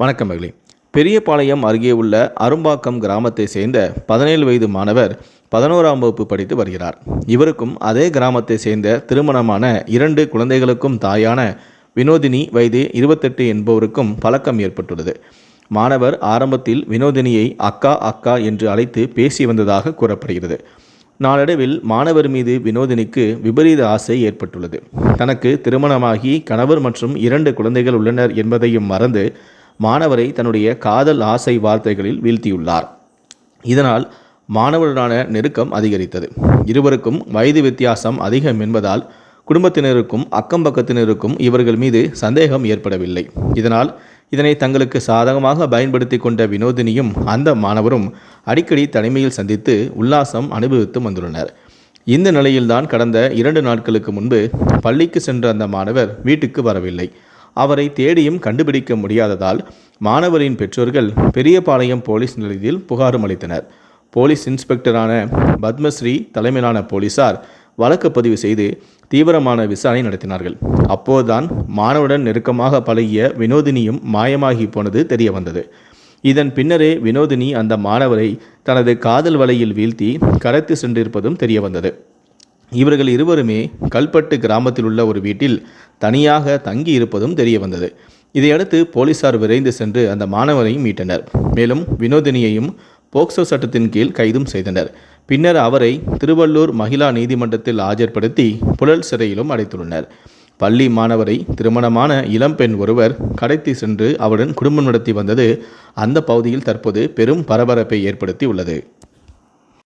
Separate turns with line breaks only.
வணக்கம் மகளே. பெரியபாளையம் அருகே உள்ள அரும்பாக்கம் கிராமத்தை சேர்ந்த பதினேழு வயது மாணவர் பதினோராம் வகுப்பு படித்து வருகிறார். இவருக்கும் அதே கிராமத்தை சேர்ந்த திருமணமான இரண்டு குழந்தைகளுக்கும் தாயான வினோதினி வயது இருபத்தெட்டு என்பவருக்கும் பழக்கம் ஏற்பட்டுள்ளது. மாணவர் ஆரம்பத்தில் வினோதினியை அக்கா அக்கா என்று அழைத்து பேசி வந்ததாக கூறப்படுகிறது. நாளடைவில் மாணவர் மீது வினோதினிக்கு விபரீத ஆசை ஏற்பட்டுள்ளது. தனக்கு திருமணமாகி கணவர் மற்றும் இரண்டு குழந்தைகள் உள்ளனர் என்பதையும் மறந்து மாணவரை தன்னுடைய காதல் ஆசை வார்த்தைகளில் வீழ்த்தியுள்ளார். இதனால் மாணவருடனான நெருக்கம் அதிகரித்தது. இருவருக்கும் வயது வித்தியாசம் அதிகம் என்பதால் குடும்பத்தினருக்கும் அக்கம் பக்கத்தினருக்கும் இவர்கள் மீது சந்தேகம் ஏற்படவில்லை. இதனால் இதனை தங்களுக்கு சாதகமாக பயன்படுத்தி கொண்ட வினோதினியும் அந்த மாணவரும் அடிக்கடி தனிமையில் சந்தித்து உல்லாசம் அனுபவித்து வந்துள்ளனர். இந்த நிலையில்தான் கடந்த இரண்டு நாட்களுக்கு முன்பு பள்ளிக்கு சென்ற அந்த மாணவர் வீட்டுக்கு வரவில்லை. அவரை தேடியும் கண்டுபிடிக்க முடியாததால் மாணவரின் பெற்றோர்கள் பெரியபாளையம் போலீஸ் நிலையத்தில் புகாரும் அளித்தனர். போலீஸ் இன்ஸ்பெக்டரான பத்மஸ்ரீ தலைமையிலான போலீசார் வழக்கு பதிவு செய்து தீவிரமான விசாரணை நடத்தினார்கள். அப்போதுதான் மாணவருடன் நெருக்கமாக பழகிய வினோதினியும் மாயமாகி போனது தெரிய வந்தது இதன் பின்னரே வினோதினி அந்த மாணவரை தனது காதல் வலையில் வீழ்த்தி கடத்தி சென்றிருப்பதும் தெரிய வந்தது இவர்கள் இருவருமே கல்பட்டு கிராமத்தில் உள்ள ஒரு வீட்டில் தனியாக தங்கி இருப்பதும் தெரிய வந்தது. இதையடுத்து போலீசார் விரைந்து சென்று அந்த மாணவரை மீட்டனர். மேலும் வினோதினியையும் போக்சோ சட்டத்தின் கீழ் கைதும் செய்தனர். பின்னர் அவரை திருவள்ளூர் மகிழா நீதிமன்றத்தில் ஆஜர்படுத்தி புழல் சிறையிலும் அடைத்துள்ளனர். பள்ளி மாணவரை திருமணமான இளம்பெண் ஒருவர் கடத்தி சென்று அவருடன் குடும்பம் நடத்தி வந்தது அந்த பகுதியில் தற்போது பெரும் பரபரப்பை ஏற்படுத்தி உள்ளது.